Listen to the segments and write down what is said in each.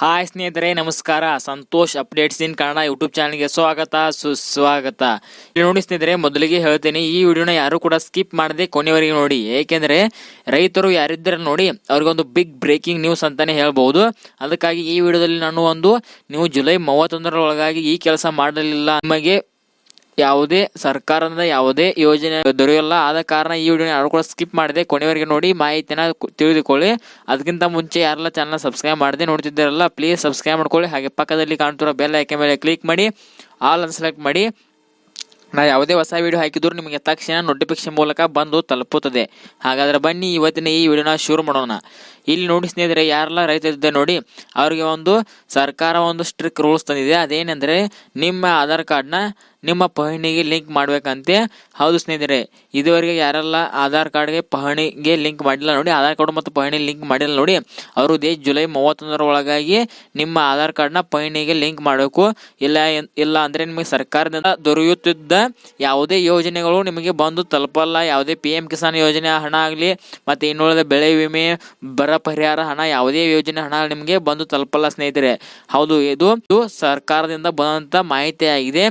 Hi ಸ್ನೇಹಿತರೆ, ನಮಸ್ಕಾರ. Santosh updates in Kannada YouTube ಚಾನಲ್ಗೆ ಸ್ವಾಗತ, ಸುಸ್ವಾಗತ. ಇಲ್ಲಿ ನೋಡಿ ಸ್ನೇಹಿತರೆ, ಮೊದಲಿಗೆ ಹೇಳ್ತೇನೆ, ಈ ವಿಡಿಯೋನ ಯಾರು ಕೂಡ ಸ್ಕಿಪ್ ಮಾಡದೆ ಕೊನೆಯವರೆಗೆ ನೋಡಿ. ಏಕೆಂದರೆ, ರೈತರು ಯಾರಿದ್ದಾರೆ ನೋಡಿ, ಅವ್ರಿಗೊಂದು ಬಿಗ್ ಬ್ರೇಕಿಂಗ್ ನ್ಯೂಸ್ ಅಂತಾನೆ ಹೇಳ್ಬಹುದು ಅದಕ್ಕಾಗಿ ಈ ವಿಡಿಯೋದಲ್ಲಿ ನಾನು ಒಂದು, ನೀವು ಜುಲೈ ಮೂವತ್ತೊಂದರ ಒಳಗಾಗಿ ಈ ಕೆಲಸ ಮಾಡಲಿಲ್ಲ, ನಿಮಗೆ ಯಾವುದೇ ಸರ್ಕಾರದಿಂದ ಯಾವುದೇ ಯೋಜನೆ ದೊರೆಯಲ್ಲ. ಆದ ಕಾರಣ ಈ ವಿಡಿಯೋನ ಯಾರು ಕೂಡ ಸ್ಕಿಪ್ ಮಾಡಿದೆ ಕೊನೆವರೆಗೆ ನೋಡಿ ಮಾಹಿತಿನ ತಿಳಿದುಕೊಳ್ಳಿ. ಅದಕ್ಕಿಂತ ಮುಂಚೆ ಯಾರೆಲ್ಲ ಚಾನಲ್ ಸಬ್ಸ್ಕ್ರೈಬ್ ಮಾಡದೆ ನೋಡ್ತಿದ್ದೀರಲ್ಲ ಪ್ಲೀಸ್ ಸಬ್ಸ್ಕ್ರೈಬ್ ಮಾಡ್ಕೊಳ್ಳಿ. ಹಾಗೆ ಪಕ್ಕದಲ್ಲಿ ಕಾಣ್ತಿರೋ ಬೆಲ್ ಐಕೆ ಮೇಲೆ ಕ್ಲಿಕ್ ಮಾಡಿ ಆಲ್ ಅನ್ ಸೆಲೆಕ್ಟ್ ಮಾಡಿ. ನಾ ಯಾವುದೇ ಹೊಸ ವಿಡಿಯೋ ಹಾಕಿದ್ರು ನಿಮಗೆ ತಕ್ಷಣ ನೋಟಿಫಿಕೇಶನ್ ಮೂಲಕ ಬಂದು ತಲುಪುತ್ತದೆ. ಹಾಗಾದ್ರೆ ಬನ್ನಿ ಇವತ್ತಿನ ಈ ವಿಡಿಯೋನ ಶುರು ಮಾಡೋಣ. ಇಲ್ಲಿ ನೋಡಿ ಸ್ನೇಹಿತರೆ, ಯಾರೆಲ್ಲ ರೈತ ಇದ್ದೆ ನೋಡಿ, ಅವರಿಗೆ ಒಂದು ಸರ್ಕಾರ ಒಂದು ಸ್ಟ್ರಿಕ್ ರೂಲ್ಸ್ ತಂದಿದೆ. ಅದೇನೆಂದರೆ ನಿಮ್ಮ ಆಧಾರ್ ಕಾರ್ಡ್ನ ನಿಮ್ಮ ಪಹಣಿಗೆ ಲಿಂಕ್ ಮಾಡಬೇಕಂತೆ. ಹೌದು ಸ್ನೇಹಿತರೆ, ಇದುವರೆಗೆ ಯಾರೆಲ್ಲ ಆಧಾರ್ ಕಾರ್ಡ್ಗೆ ಪಹಣಿಗೆ ಲಿಂಕ್ ಮಾಡಿಲ್ಲ ನೋಡಿ, ಆಧಾರ್ ಕಾರ್ಡ್ ಮತ್ತು ಪಹಣಿ ಲಿಂಕ್ ಮಾಡಿಲ್ಲ ನೋಡಿ, ಅವರು ದೇ ಜುಲೈ ಮೂವತ್ತೊಂದರ ಒಳಗಾಗಿ ನಿಮ್ಮ ಆಧಾರ್ ಕಾರ್ಡ್ನ ಪಹಣಿಗೆ ಲಿಂಕ್ ಮಾಡಬೇಕು. ಇಲ್ಲ ಇಲ್ಲ ಅಂದ್ರೆ ನಿಮಗೆ ಸರ್ಕಾರದಿಂದ ದೊರೆಯುತ್ತಿದ್ದ ಯಾವುದೇ ಯೋಜನೆಗಳು ನಿಮಗೆ ಬಂದು ತಲುಪಲ್ಲ. ಯಾವುದೇ ಪಿ ಎಂ ಕಿಸಾನ್ ಯೋಜನೆ ಹಣ ಆಗಲಿ, ಮತ್ತು ಇನ್ನುಳಿದ ಬೆಳೆ ವಿಮೆ, ಬರ ಪರಿಹಾರ ಹಣ, ಯಾವುದೇ ಯೋಜನೆ ಹಣ ನಿಮಗೆ ಬಂದು ತಲುಪಲ್ಲ ಸ್ನೇಹಿತರೆ. ಹೌದು, ಇದು ಸರ್ಕಾರದಿಂದ ಬಂದಂತ ಮಾಹಿತಿ ಆಗಿದೆ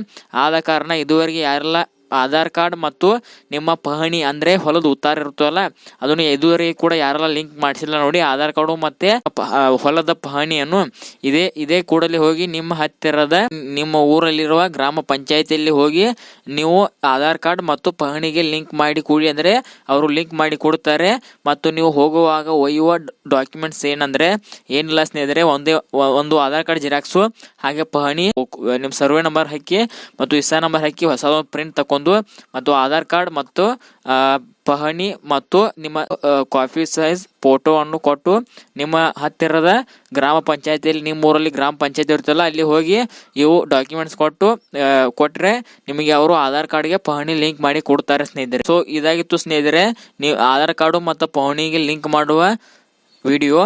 ಆದ ಕಾರಣ ಇದುವರೆಗೆ ಯಾರೆಲ್ಲ ಆಧಾರ್ ಕಾರ್ಡ್ ಮತ್ತು ನಿಮ್ಮ ಪಹಣಿ ಅಂದ್ರೆ ಹೊಲದ ಉತ್ತಾರ ಇರ್ತವಲ್ಲ ಅದನ್ನು ಇದುವರೆಗೆ ಕೂಡ ಯಾರೆಲ್ಲ ಲಿಂಕ್ ಮಾಡಿಸಿಲ್ಲ ನೋಡಿ, ಆಧಾರ್ ಕಾರ್ಡು ಮತ್ತೆ ಹೊಲದ ಪಹಣಿಯನ್ನು ಇದೇ ಇದೇ ಕೂಡಲೇ ಹೋಗಿ ನಿಮ್ಮ ಹತ್ತಿರದ ನಿಮ್ಮ ಊರಲ್ಲಿರುವ ಗ್ರಾಮ ಪಂಚಾಯತಿಯಲ್ಲಿ ಹೋಗಿ ನೀವು ಆಧಾರ್ ಕಾರ್ಡ್ ಮತ್ತು ಪಹಣಿಗೆ ಲಿಂಕ್ ಮಾಡಿ ಕೂಡಿ ಅಂದ್ರೆ ಅವರು ಲಿಂಕ್ ಮಾಡಿ ಕೊಡ್ತಾರೆ ಮತ್ತು ನೀವು ಹೋಗುವಾಗ ಒಯ್ಯುವ ಡಾಕ್ಯುಮೆಂಟ್ಸ್ ಏನಂದ್ರೆ, ಏನಿಲ್ಲ ಸ್ನೇಹಿತರೆ, ಒಂದೇ ಒಂದು ಆಧಾರ್ ಕಾರ್ಡ್ ಜಿರಾಕ್ಸು, ಹಾಗೆ ಪಹಣಿ ನಿಮ್ಮ ಸರ್ವೆ ನಂಬರ್ ಹಾಕಿ ಮತ್ತು ಇಸಾ ನಂಬರ್ ಹಾಕಿ ಹೊಸ ಪ್ರಿಂಟ್ ತಕೊಂಡು ಮತ್ತು ಆಧಾರ್ ಕಾರ್ಡ್ ಮತ್ತು ಪಹಣಿ ಮತ್ತು ನಿಮ್ಮ ಕಾಫಿ ಸೈಜ್ ಫೋಟೋವನ್ನು ಕೊಟ್ಟು ನಿಮ್ಮ ಹತ್ತಿರದ ಗ್ರಾಮ ಪಂಚಾಯತಿಯಲ್ಲಿ ನಿಮ್ಮ ಊರಲ್ಲಿ ಗ್ರಾಮ ಪಂಚಾಯತಿ ಇರ್ತಲ್ಲ ಅಲ್ಲಿ ಹೋಗಿ ಇವು ಡಾಕ್ಯುಮೆಂಟ್ಸ್ ಕೊಟ್ಟು ಕೊಟ್ಟರೆ ನಿಮಗೆ ಅವರು ಆಧಾರ್ ಕಾರ್ಡ್ಗೆ ಪಹಣಿ ಲಿಂಕ್ ಮಾಡಿ ಕೊಡ್ತಾರೆ ಸ್ನೇಹಿತರೆ. ಸೊ ಇದಾಗಿತ್ತು ಸ್ನೇಹಿತರೆ, ನೀವು ಆಧಾರ್ ಕಾರ್ಡು ಮತ್ತು ಪಹಣಿಗೆ ಲಿಂಕ್ ಮಾಡುವ ವಿಡಿಯೋ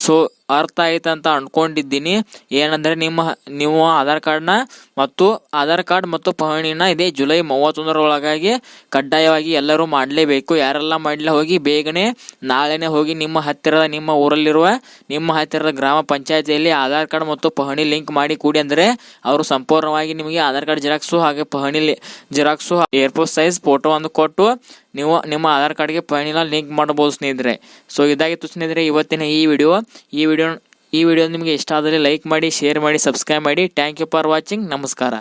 ಸೊ ಅರ್ಥ ಆಯ್ತು ಅಂತ ಅಂದ್ಕೊಂಡಿದ್ದೀನಿ ಏನಂದ್ರೆ ನಿಮ್ಮ ನೀವು ಆಧಾರ್ ಕಾರ್ಡ್ನ ಮತ್ತು ಆಧಾರ್ ಕಾರ್ಡ್ ಮತ್ತು ಪಹಣಿನ ಇದೇ ಜುಲೈ ಮೂವತ್ತೊಂದರೊಳಗಾಗಿ ಕಡ್ಡಾಯವಾಗಿ ಎಲ್ಲರೂ ಮಾಡಲೇಬೇಕು. ಯಾರೆಲ್ಲ ಮಾಡಲೇ ಹೋಗಿ ಬೇಗನೆ ನಾಳೆನೇ ಹೋಗಿ ನಿಮ್ಮ ಹತ್ತಿರದ, ನಿಮ್ಮ ಊರಲ್ಲಿರುವ, ನಿಮ್ಮ ಹತ್ತಿರದ ಗ್ರಾಮ ಪಂಚಾಯತಿಯಲ್ಲಿ ಆಧಾರ್ ಕಾರ್ಡ್ ಮತ್ತು ಪಹಣಿ ಲಿಂಕ್ ಮಾಡಿ ಕೂಡಿ ಅಂದರೆ ಅವರು ಸಂಪೂರ್ಣವಾಗಿ ನಿಮಗೆ ಆಧಾರ್ ಕಾರ್ಡ್ ಜೆರಾಕ್ಸು ಹಾಗೆ ಪಹಣಿ ಜೆರಾಕ್ಸು ಏರ್ಪೋರ್ಟ್ ಸೈಜ್ ಫೋಟೋವನ್ನು ಕೊಟ್ಟು ನೀವು, ನಿಮ್ಮ ಆಧಾರ್ ಕಾರ್ಡ್ಗೆ ಪಹಣಿನ ಲಿಂಕ್ ಮಾಡಬಹುದು ಸ್ನೇಹಿತರೆ. ಸೊ ಇದಾಗಿತ್ತು ಸ್ನೇಹಿತರೆ ಇವತ್ತಿನ ಈ ವಿಡಿಯೋ. ಈ ವಿಡಿಯೋ ಈ ವಿಡಿಯೋ ನಿಮಗೆ ಇಷ್ಟ ಆದರೆ ಲೈಕ್ ಮಾಡಿ ಶೇರ್ ಮಾಡಿ ಸಬ್ಸ್ಕ್ರೈಬ್ ಮಾಡಿ. ಥ್ಯಾಂಕ್ ಯು ಫಾರ್ ವಾಚಿಂಗ್ ನಮಸ್ಕಾರ.